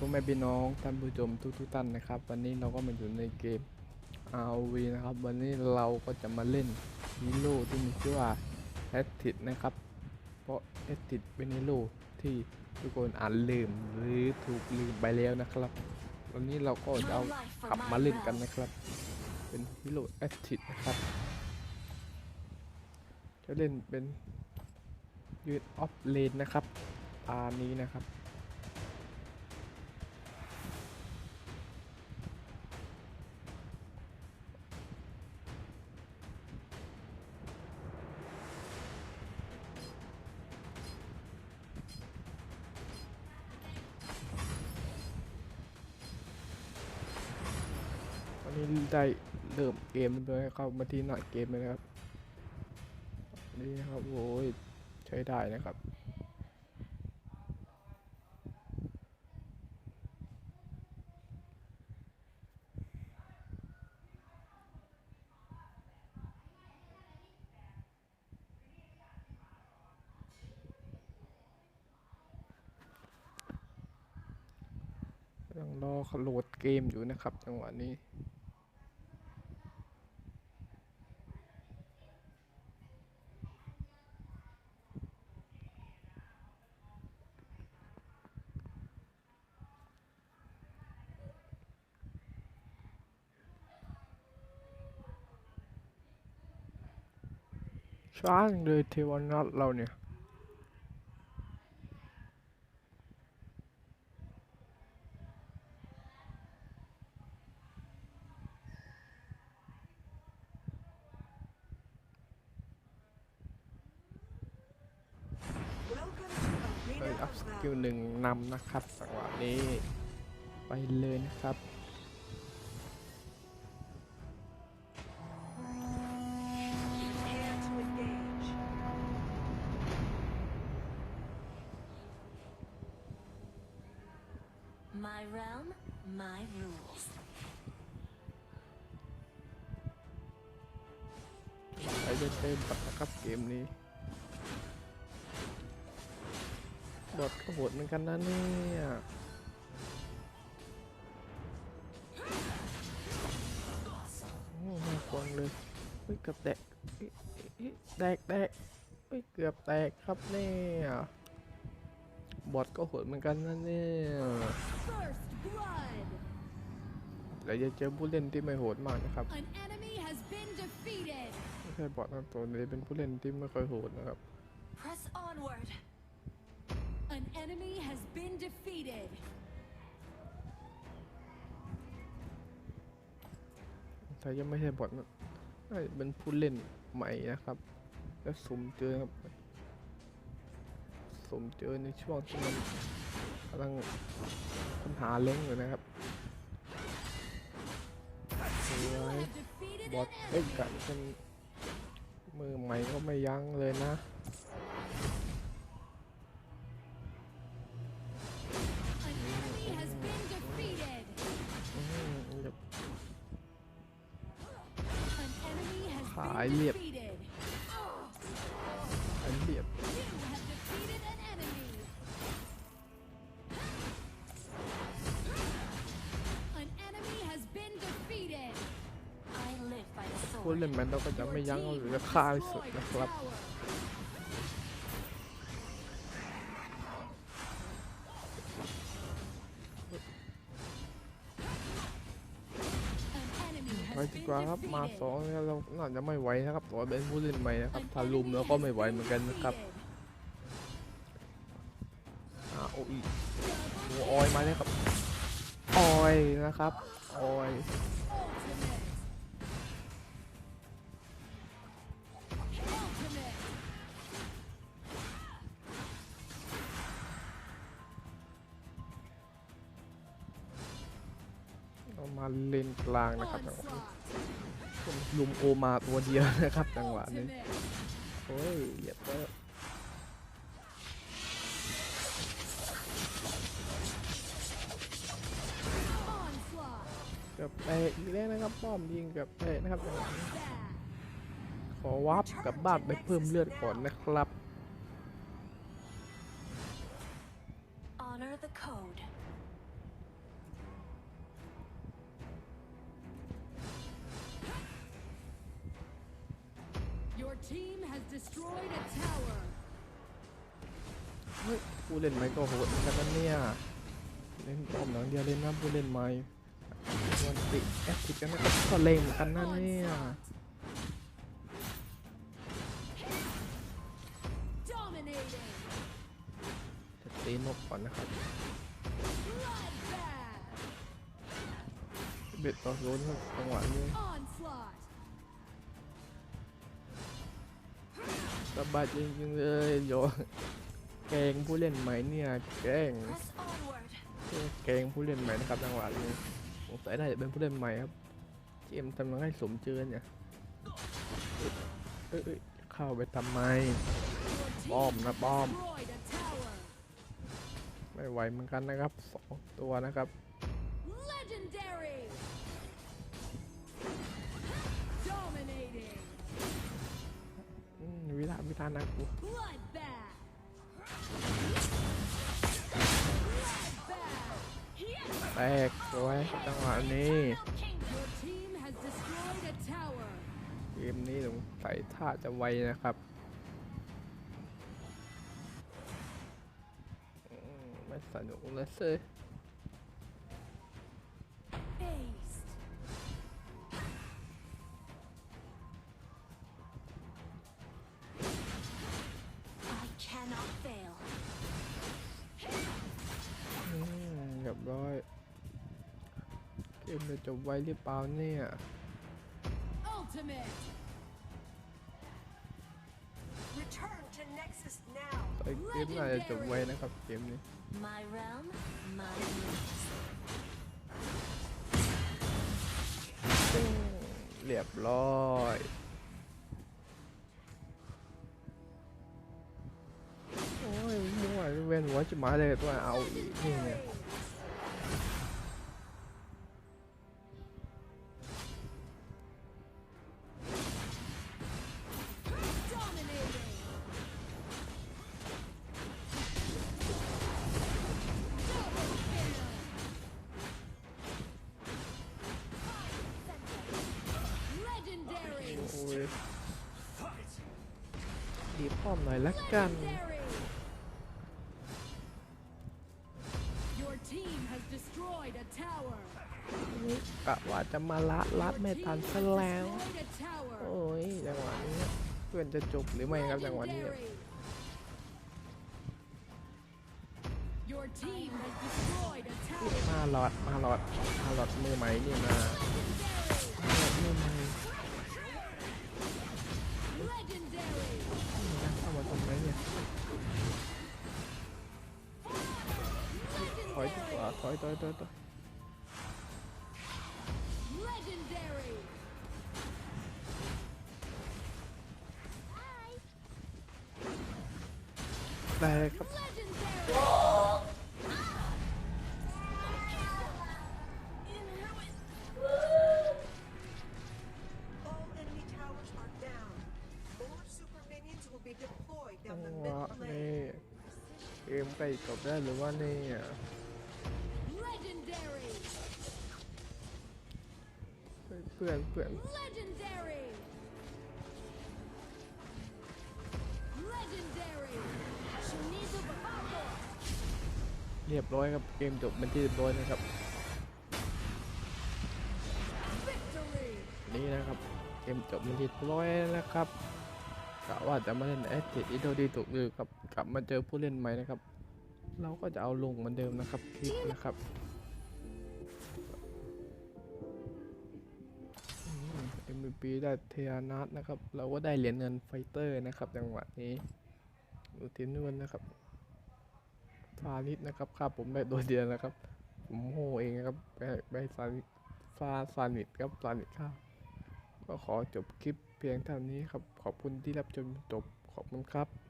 ราบสวัสดีพ่อแม่พี่น้องท่านผู้ชมทุกทุกๆท่านนะครับ วันนี้เราก็มาอยู่ในเกม ROV นะครับ วันนี้เราก็จะมาเล่นฮีโร่ที่มีชื่อว่าแอตติดนะครับ เพราะแอตติดเป็นฮีโร่ที่ทุกคนอาจลืมหรือถูกลืมไปแล้วนะครับ วันนี้เราก็จะเอากลับมาเล่นกันนะครับ เป็นฮีโร่แอตติดนะครับ จะเล่นเป็นยืดออฟเลนนะครับตานี้นะครับ ได้เริ่มเกมเลยเข้ามาที่หน้าเกมเลยนะครับนี่นะครับโอ้ยใช้ได้นะครับยังรอโหลดเกมอยู่นะครับจังหวะนี้ ช้างเลยเทวนัทเราเนี่ยเอ้ยอัพสกิลหนึ่งนำนะครับจังหวะนี้ไปเลยนะครับ My realm, my rules. ไปจะเต็มปัดนะครับเกมนี้ บอดก็โหดเหมือนกันนะเนี่ยโอ้น่ากลัวเลยเฮ้ยเกือบแตกแตกแตกเฮ้ยเกือบแตกครับเนี่ย บอดก็โหดเหมือนกันนะเนี่ย First blood! แล้วจะเจอผู้เล่นที่ไม่โหดมากนะครับ An enemy has been defeated! ไม่ใช่บอทนะตัวนี้เป็นผู้เล่นที่ไม่ค่อยโหดนะครับ Press onward. An enemy has been defeated! ถ้ายังไม่ใช่บอทนะน่าจะเป็นผู้เล่นใหม่นะครับ แล้วสุ่มเจอครับ สุ่มเจอในช่วงที่มันกำลังปัญหาเล้งอยู่นะครับสวย You have defeated บอท an เอ้ย enemy! กะเป็นมือใหม่ก็ไม่ยั้งเลยนะ An enemy has been defeated! อืมเดี๋ยว ผู้เล่นมันเราก็จะไม่ยั้งหรือจะฆ่าสุดนะครับไปดีกว่าครับมาสองแล้วเราน่าจะไม่ไหวนะครับตัวเป็นผู้เล่นใหม่นะครับถ้าลุมเราก็ไม่ไหวเหมือนกันนะครับอาโอ้ยโอ้ออยมาเลยครับออยนะครับออย มาเลนกลางนะครับจังหวะนี้ผมลุมโอมาตัวเดียวนะครับจังหวะนี้โอ้ยเหยียบแล้วเกือบแตกอีกแล้วนะครับป้อมยิงเกือบแตกนะครับจังหวะนี้ขอวับกลับบ้านไปเพิ่มเลือดก่อนนะครับ เฮ้ยผู้เล่นไม้ก็โหดเหมือนกันนะเนี่ย เล่นป้อมหลังเดียวเล่นนะผู้เล่นไม้วันติแอคทีฟกันนะครับก็เล่นเหมือนกันนะเนี่ย Dominating. จะตีนกก่อนนะครับ Bloodbath. เบ็ดต่อศูนย์ครับจังหวะนี้ สบายจริงๆเลยโยแกงผู้เล่นใหม่เนี่ยแกงแกงผู้เล่นใหม่นะครับจังหวะนี้สงสัยน่าจะเป็นผู้เล่นใหม่ครับเกมทำยังไงสมเจอเนี่ยเอ้ยเข้าไปทำไม Your team Bom na bom. destroyed a tower. ไม่ไหวเหมือนกันนะครับสองตัวนะครับ วิธานักกูแตกสวยจังหวะนี้เกมนี้สงสัยท่าจะไวนะครับ ไม่สนุกเลยสิ เกมจะจบไวหรือเปล่าเนี่ย Ultimate. Return to Nexus now. แต่เกมน่าจะจบไวนะครับเกมนี้ My realm, my rules. อืมเรียบร้อยโอ้ยมั่วเวียนหัวจะมาเลยตัวเอาอีกนี่เนี่ย Legendary. โอ้ยดีป้อมหน่อยละกัน Legendary. Your team has destroyed a tower. กะว่าจะมาละลัด Your ไม่ team ทัน has ซะแล้ว destroyed a tower. โอ้ยจังหวะนี้เพื่อนจะจบหรือไม่ครับจังหวะนี้ Legendary. Your team has destroyed a tower. มาหลอดมาหลอดมาหลอดมือใหม่นี่มา Legendary. หลอดมือใหม่ ดีกว่าถอยถอยถอยถอย Legendary. เพื่อนเพื่อน Legendary. Legendary. เรียบร้อยครับ เกมจบมันที่เรียบร้อยนะครับ Victory. นี่นะครับ เกมจบมันที่ร้อยแล้วนะครับกะว่าจะมาเล่นแอคทีฟอีโดดีถูกลือครับ กลับมาเจอผู้เล่นใหม่นะครับ เราก็จะเอาลงเหมือนเดิมนะครับคลิปนะครับ ปีได้เทียนัทนะครับ เราก็ได้เหรียญเงินไฟเตอร์นะครับจังหวะนี้ดูทีมนวลนะครับฟาลิสนะครับค่าผมได้ตัวเดียวนะครับ ผมโหเองนะครับไปไปฟาฟาฟานิดครับฟานิดครับก็ขอจบคลิปเพียงเท่านี้ครับ ขอบคุณที่รับชมจบขอบคุณครับ